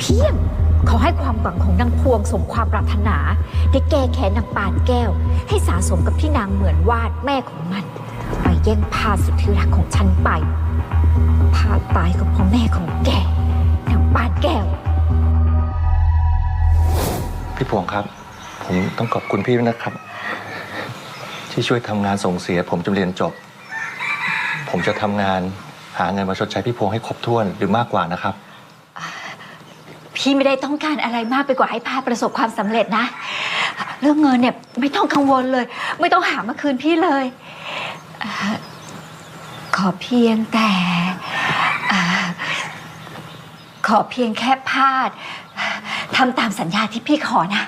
เพียงขอให้ควังของนางพวงสมความปรารถนา ได้แก้แค้นนางปานแก้ว ให้สาสมกับที่นางเหมือนวาดแม่ของมัน ไปแย่งพาสุดที่รักของฉันไปพาตายก็เพราะแม่ของแกนางปานแก้ว พี่พวงครับ ผมต้องขอบคุณพี่ด้วยนะครับ ที่ช่วยทำงานส่งเสีย ผมจนเรียนจบ ผมจะทำงานหาเงินมาชดใช้พี่พวงให้ครบถ้วนหรือมากกว่านะครับ พี่ไม่ได้ต้องการอะไรมากไปกว่าให้พาประสบความสำเร็จนะ เรื่องเงินเนี่ยไม่ต้องกังวลเลย ไม่ต้องหามาคืนพี่เลยเอ่อขอเพียงแต่เอ่อขอเพียงแค่พาดทำตามสัญญาที่พี่ขอนะ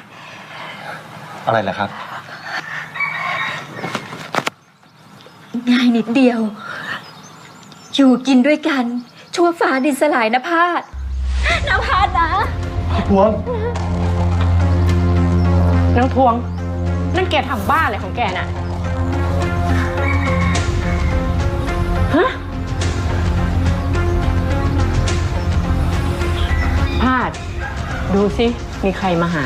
อะไรล่ะครับ ง่ายนิดเดียว อยู่กินด้วยกัน ชั่วฟ้าดินสลายนะพาด นะพาดนะพี่พวงนางพวง นั่นแกทำบ้าอะไรของแกน่ะ ฮะพาด ดูสิ มีใครมาหา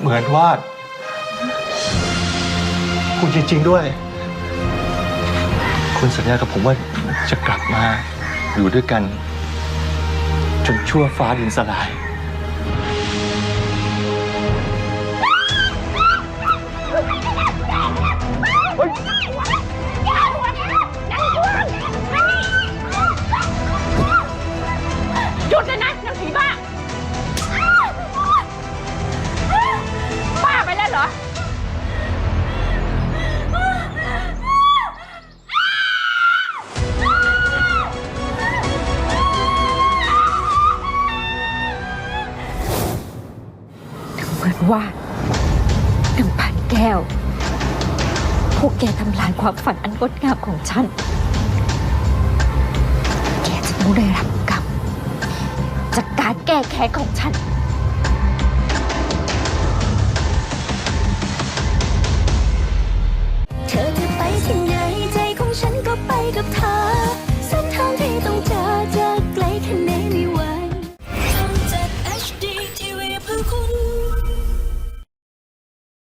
เหมือนวาดคุณจริง ๆ ด้วย คุณสัญญากับผมว่าจะกลับมาอยู่ด้วยกัน จนชั่วฟ้าดินสลาย กันว่าหนึ่งพันแก้ว พวกแกทำลายความฝันอันงดงามของฉัน แกจะต้องได้รับกรรมจากการแก้แค้นของฉันเธอจะไปที่ไหนใจของฉันก็ไปกับเธอ